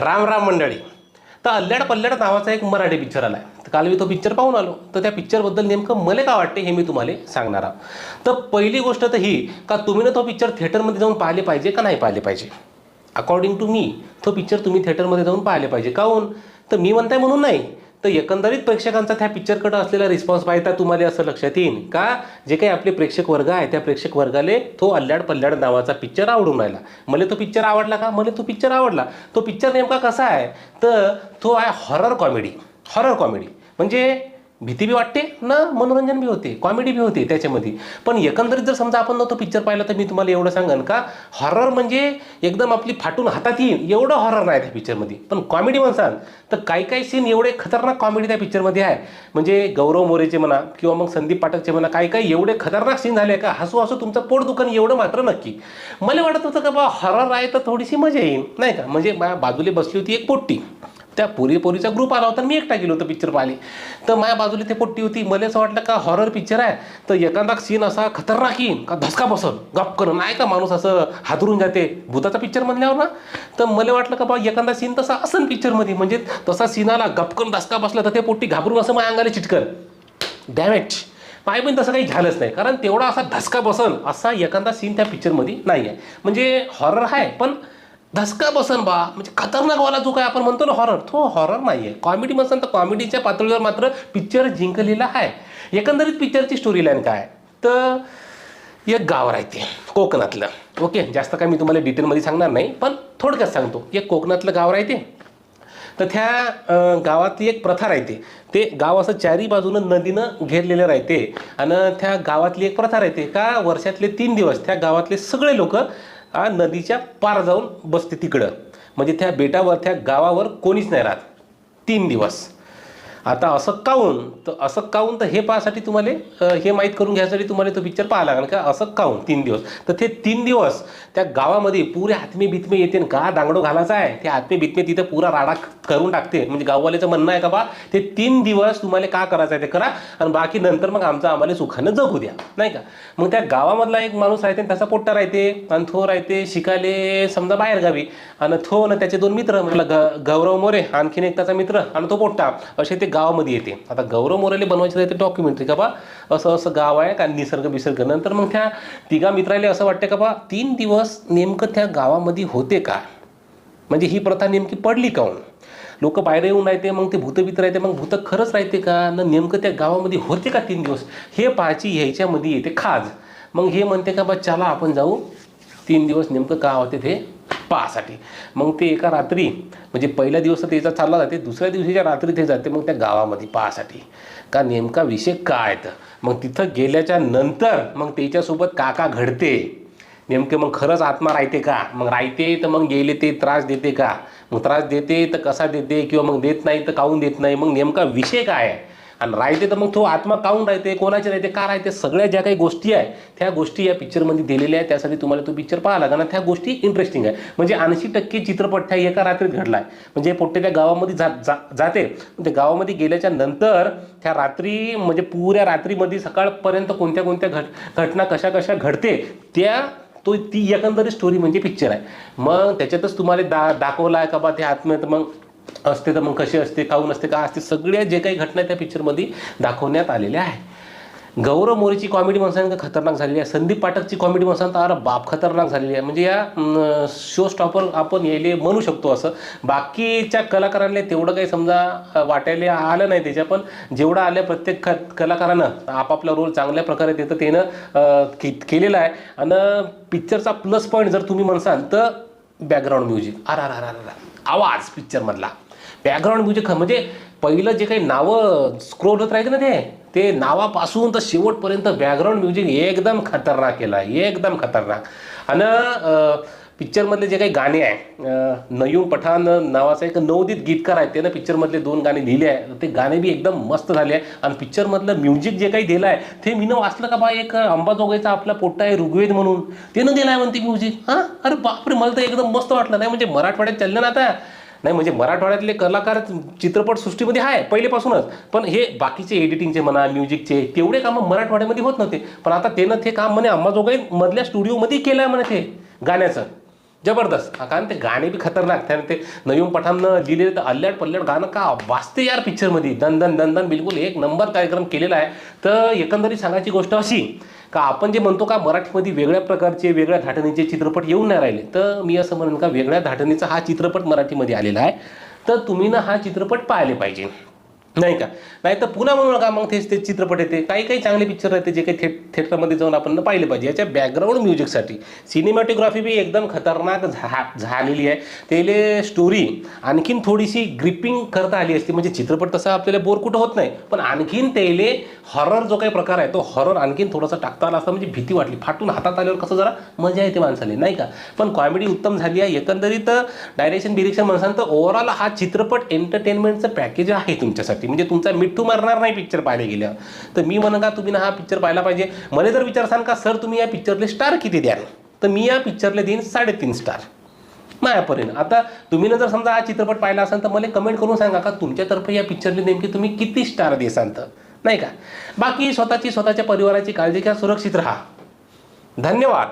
राम राम मंडळी. तर अल्ल्याड पल्ल्याड नावाचा एक मराठी पिक्चर आला आहे तर काल मी तो पिक्चर पाहून आलो. तर त्या पिक्चरबद्दल नेमकं मला काय वाटते हे मी तुम्हाला सांगणार आहोत. तर पहिली गोष्ट तर ही का तुम्ही ना तो पिक्चर थिएटरमध्ये जाऊन पाहिले पाहिजे का नाही पाहिले पाहिजे? अकॉर्डिंग टू मी तो पिक्चर तुम्ही थिएटरमध्ये जाऊन पाहिले पाहिजे. काहून? तर मी म्हणताय म्हणून नाही. तर एकंदरीत प्रेक्षकांचा त्या पिक्चरकडे असलेला रिस्पॉन्स पाहता तुम्हाला असं लक्षात येईल का? जे काही आपले प्रेक्षक वर्ग आहे त्या प्रेक्षक वर्गाले तो अल्ल्याड पल्ल्याड नावाचा पिक्चर आवडून राहिला. मला तो पिक्चर आवडला का? मला तो पिक्चर आवडला. तो पिक्चर नेमका कसा आहे? तर तो आहे हॉरर कॉमेडी हॉरर कॉमेडी म्हणजे भीती बी वाटते ना मनोरंजन बी होते कॉमेडी बी होते त्याच्यामध्ये. पण एकंदरीत जर समजा आपण तो पिक्चर पाहिला तर मी तुम्हाला एवढं सांगेन का हॉरर म्हणजे एकदम आपली फाटून हातात येईल एवढं हॉरर नाही त्या पिक्चरमध्ये पण कॉमेडी म्हणसान तर काही काही सीन एवढे खतरनाक कॉमेडी त्या पिक्चरमध्ये आहे. म्हणजे गौरव मोरेचे म्हणा किंवा मग संदीप पाठकचे म्हणा काही काही एवढे खतरनाक सीन झाले का हसू हसू तुमचं पोट दुकान एवढं मात्र नक्की. मला वाटत होतं का बा हॉरर आहे तर थोडीशी मजा येईल नाही का? म्हणजे माझ्या बाजूला बसली होती एक पोट्टी. त्या पोरी पोरीचा ग्रुप आला होता मी एकटा गेलो होतो पिक्चर पाहिले तर माझ्या बाजूला ते पोट्टी होती. मला असं वाटलं का हॉरर पिक्चर आहे. तर एखादा सीन असा खतरनाक येईन का धसका बसल गप करून. नाही का माणूस असं हादरून जाते. भूताचा पिक्चर म्हणल्यावर ना? तर मला वाटलं का बा एखादा सीन तसा असन पिक्चरमध्ये म्हणजे तसा सीन आला गप करून धसका बसला तर ते पोट्टी घाबरून असं माझ्या अंगाला चिटकन डॅमेज पाय पण तसं काही झालंच नाही. कारण तेवढा असा धसका बसल असा एखादा सीन त्या पिक्चरमध्ये नाही आहे म्हणजे हॉरर आहे पण धसका बसन बा. म्हणजे खतरनाकवाला जो काय आपण म्हणतो ना हॉरर तो हॉरर नाही आहे कॉमेडी म्हणसान तर कॉमेडीच्या पातळीवर मात्र पिक्चर जिंकलेला आहे. एकंदरीत पिक्चरची स्टोरी लाईन काय? तर एक गाव राहते कोकणातलं. ओके जास्त काय मी तुम्हाला डिटेलमध्ये सांगणार नाही पण थोडक्यात सांगतो. एक कोकणातलं गाव राहते. तर त्या गावातली एक प्रथा राहते. ते गाव असं चारी बाजूनं नदीनं घेरलेलं राहते. आणि त्या गावातली एक प्रथा राहते. का? वर्षातले तीन दिवस त्या गावातले सगळे लोक नदीच्या पार जाऊन बसते तिकडं. म्हणजे त्या बेटावर त्या गावावर कोणीच नाही राहत. तीन दिवस. आता असं काऊन? तर असं काऊन तर हे पाहासाठी तुम्हाला हे माहीत करून घ्यायसाठी तुम्हाला तो पिक्चर पाहा लागेल. का असं काऊन? तीन दिवस. तर ते तीन दिवस त्या गावामध्ये पुरे हातमे बितमे येते न का दांगडो घालायचा आहे. ते हातमे बितमे तिथं पुरा राडा करून टाकते. म्हणजे गाववाल्याचं म्हणणं आहे का बा ते तीन दिवस तुम्हाला का करायचं आहे ते करा आणि बाकी नंतर मग आमचं आम्हाला सुखानं जगू द्या. नाही का? मग त्या गावामधला एक माणूस राहते त्याचा पोट्टा राहते आणि थो राहते शिकायले समजा बाहेर गावी. आणि थो ना त्याचे दोन मित्र म्हटलं ग गौरव मोरे आणखीन एक त्याचा मित्र आणि तो पोट्टा असे ते गावामध्ये येते. आता गौरव मोरेले बनवायचे राहते डॉक्युमेंटरी का बा? असं असं गाव आहे का निसर्ग बिसर्ग? नंतर मग त्या तिघा मित्राले असं वाटतं का बा तीन दिवस नेमकं त्या गावामध्ये होते का? म्हणजे ही प्रथा नेमकी पडली काऊन? लोक बाहेर येऊन राहते मग ते भूतभीत राहते मग भूत खरंच राहते का? न नेमकं त्या गावामध्ये होते का तीन दिवस? हे पाहायची ह्याच्यामध्ये येते खाज. मग हे म्हणते का बा चला आपण जाऊ. तीन दिवस नेमकं का होते ते पाहासाठी. मग ते एका रात्री म्हणजे पहिल्या दिवस त्याचा चालला जाते दुसऱ्या दिवशीच्या रात्री ते जाते मग त्या गावामध्ये पाहासाठी. का नेमका विषय काय तर? मग तिथं गेल्याच्यानंतर मग त्याच्यासोबत का का घडते. नेमके मग खरंच आत्मा राहते का? मग राहते तर मग गेले ते त्रास देते का? मग त्रास देते तर कसा देते किंवा मग देत नाही तर काहून देत नाही? मग नेमका विषय काय आहे? आणि राहते तर मग तो आत्मा काहून राहते? कोणाचे राहते? का राहते? सगळ्या ज्या काही गोष्टी आहे त्या गोष्टी या पिक्चरमध्ये दिलेल्या आहेत. त्यासाठी तुम्हाला तो पिक्चर पाहा लागेल. त्या गोष्टी इंटरेस्टिंग आहे. म्हणजे ऐंशी टक्के चित्रपट त्या एका रात्रीत घडला आहे म्हणजे पोट्टे त्या गावामध्ये जा जा जाते. त्या गावामध्ये गेल्याच्यानंतर त्या रात्री म्हणजे पुऱ्या रात्रीमध्ये सकाळपर्यंत कोणत्या कोणत्या घट घटना कशा कशा घडते त्या तो ती एकंदरीत स्टोरी म्हणजे पिक्चर आहे. मग त्याच्यातच तुम्हाला दा दाखवला आहे का बा ते आत्म्यात मग असते तर मग कशी असते काहून असते का असते सगळ्या जे काही घटना त्या पिक्चरमध्ये दाखवण्यात आलेल्या आहे गौरव मोरेची कॉमेडी माणसांना खतरनाक झालेली आहे. संदीप पाठकची कॉमेडी माणसांना तर अरे बाप खतरनाक झालेली आहे. म्हणजे या शो स्टॉपर आपण यायले म्हणू शकतो असं. बाकीच्या कलाकारांना तेवढं काही समजा वाटायला आलं नाही त्याच्या पण जेवढं आलं प्रत्येक ख कलाकारानं आपापला रोल चांगल्या प्रकारे देतं त्यानं के केलेला आहे. आणि पिक्चरचा प्लस पॉईंट जर तुम्ही म्हणसाल तर background music R R R R R. आवाज पिक्चरमधला बॅकग्राऊंड म्युझिक म्हणजे पहिलं जे काही नावं स्क्रोल होत राहील ना ते ते नावापासून तर शेवटपर्यंत बॅकग्राऊंड म्युझिक एकदम खतरनाक केलं आहे एकदम खतरनाक. आणि अं, पिक्चरमधले जे काही गाणे आहे नयूम पठाण नावाचा एक नवोदित गीतकार आहे त्यानं पिक्चरमधले दोन गाणे लिहिले आहे. ते गाणे बी एकदम मस्त झाले आहे. आणि पिक्चरमधलं म्युझिक जे काही दिलं आहे ते मीनं वाचलं का बा? एक अंबाजोगाईचा आपला पोट्टा आहे ऋग्वेद म्हणून. त्यानं दिलं आहे म्हणते म्युझिक हां? अरे बापरे मला तर एकदम मस्त वाटलं. नाही म्हणजे मराठवाड्यात चाललं ना आता. नाही म्हणजे मराठवाड्यातले कलाकार चित्रपटसृष्टीमध्ये आहे पहिलेपासूनच. पण हे बाकीचे एडिटिंगचे म्हणा म्युझिकचे तेवढे कामं मराठवाड्यामध्ये होत नव्हते. पण आता त्यानं ते काम म्हणे अंबाजोगाई मधल्या स्टुडिओमध्ये केलं आहे म्हणे ते गाण्याचं. जबरदस्त. हा, कारण ते गाणे बी खतरनाक. त्याने ते नवीन पठाणनं लिहिलेलं तर अल्ल्याड पल्ल्याड गाणं का वाचते यार पिक्चरमध्ये दन दन दन दन बिलकुल एक नंबर कार्यक्रम केलेला आहे. तर एकंदरीत सांगायची गोष्ट अशी का आपण जे म्हणतो का मराठीमध्ये वेगळ्या प्रकारचे वेगळ्या धाटणीचे चित्रपट येऊन नाही राहिले. तर मी असं म्हणेन का वेगळ्या धाटणीचा हा चित्रपट मराठीमध्ये आलेला आहे. तर तुम्ही ना हा चित्रपट पाहिले पाहिजे. नाही का? नाही तर पुन्हा म्हणू नका मग तेच ते चित्रपट येते? काही काही चांगले पिक्चर आहेत जे काही थे थिएटरमध्ये जाऊन आपण पाहिले पाहिजे. याच्या बॅकग्राऊंड म्युझिकसाठी सिनेमॅटोग्राफी बी एकदम खतरनाक झा झालेली आहे. त्याले स्टोरी आणखीन थोडीशी ग्रिपिंग करता आली असती. म्हणजे चित्रपट तसा आपल्याला बोर कुठं होत नाही. पण आणखीन त्याले हॉरर जो काही प्रकार आहे तो हॉरर आणखीन थोडासा टाकता आला असता म्हणजे भीती वाटली. फाटून हातात आल्यावर कसं जरा मजा येते माणसाला नाही का? पण कॉमेडी उत्तम झाली आहे. एकंदरीत डायरेक्शन बिरेक्शन म्हणसान तर ओव्हरऑल हा चित्रपट एंटरटेनमेंटचं पॅकेज आहे तुमच्यासाठी. म्हणजे तुमचा मिठ्ठू मारणार नाही पिक्चर पाहायला गेलं तर मी म्हणा का तुम्ही ना हा पिक्चर पाहायला पाहिजे. मला जर विचारसान का सर तुम्ही या पिक्चरले स्टार किती द्याल? तर मी या पिक्चरले देईन साडेतीन स्टार मायापर्यंत आता तुम्ही ना जर समजा हा चित्रपट पाहिला असाल तर मला कमेंट करून सांगा का तुमच्यातर्फे या पिक्चरने नेमकी तुम्ही किती स्टार देसान तर? नाही का? बाकी स्वतःची स्वतःच्या परिवाराची काळजी घ्या सुरक्षित राहा. धन्यवाद.